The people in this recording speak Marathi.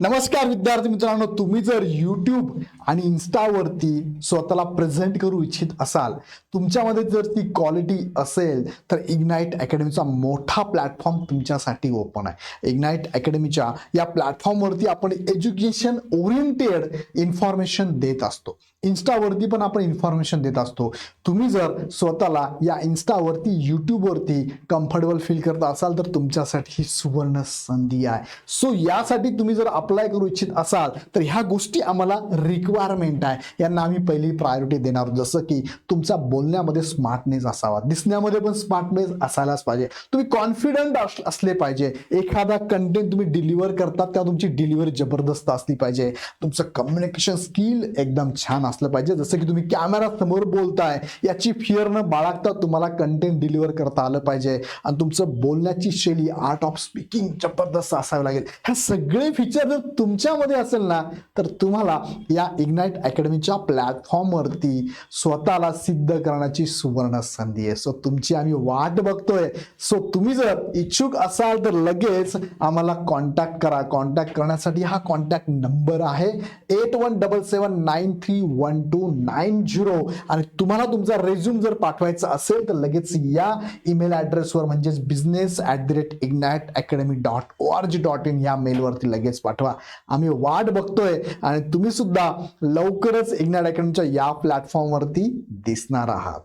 नमस्कार विद्यार्थी मित्रांनो तुम्ही जर यूट्यूब आणि इन्स्टावरती स्वतःला प्रेझेंट करू इच्छित असाल तुमच्यामध्ये जर ती क्वालिटी असेल तर इग्नाईट अकॅडमीचा मोठा प्लॅटफॉर्म तुमच्यासाठी ओपन आहे. इग्नाईट अकॅडमीच्या या प्लॅटफॉर्मवरती आपण एज्युकेशन ओरिएंटेड इन्फॉर्मेशन देत असतो. इन्स्टावरती पण आपण इन्फॉर्मेशन देत असतो. तुम्ही जर स्वतःला या इन्स्टावरती यूट्यूबवरती कम्फर्टेबल फील करत असाल तर तुमच्यासाठी ही सुवर्ण संधी आहे. सो यासाठी तुम्ही जर अप्लाय करू इच्छित असाल तर ह्या गोष्टी आम्हाला रिक्वायरमेंट आहे. यांना आम्ही पहिली प्रायोरिटी देणार आहोत. जसं की तुमचा बोलण्यामध्ये स्मार्टनेस असावा. दिसण्यामध्ये पण स्मार्टनेस असायलाच पाहिजे. तुम्ही कॉन्फिडंट असले पाहिजे. एखादा कंटेंट तुम्ही डिलिव्हर करतात त्या तुमची डिलिव्हरी जबरदस्त असली पाहिजे. तुमचं कम्युनिकेशन स्किल एकदम छान असलं पाहिजे. जसं की तुम्ही कॅमेरा समोर बोलताय याची फिअर न बाळगता तुम्हाला कंटेंट डिलिव्हर करता आलं पाहिजे. आणि तुमचं बोलण्याची शैली आर्ट ऑफ स्पीकिंग जबरदस्त असावी लागेल. ह्या सगळे फीचर जर तुमच्यामध्ये असेल ना तर तुम्हाला या इग्नाईट अकॅडमीच्या प्लॅटफॉर्मवरती स्वतःला सिद्ध करण्याची सुवर्ण संधी आहे. सो तुमची आम्ही वाट बघतोय. सो तुम्ही जर इच्छुक असाल तर लगेच आम्हाला कॉन्टॅक्ट करा. कॉन्टॅक्ट करण्यासाठी हा कॉन्टॅक्ट नंबर आहे. Eight one double seven nine three one two nine zero आणि तुम्हाला तुमचा रेझ्यूम जर पाठवायचा असेल तर लगेच या ईमेल ॲड्रेसवर म्हणजेच business at the rate Ignite academy dot O R G dot in या मेलवरती लगेच पाठवा. आम्ही वाट बघतोय आणि तुम्ही सुद्धा लवकरच इग्नॅट अकॅडमीच्या या प्लॅटफॉर्मवरती दिसणार आहात.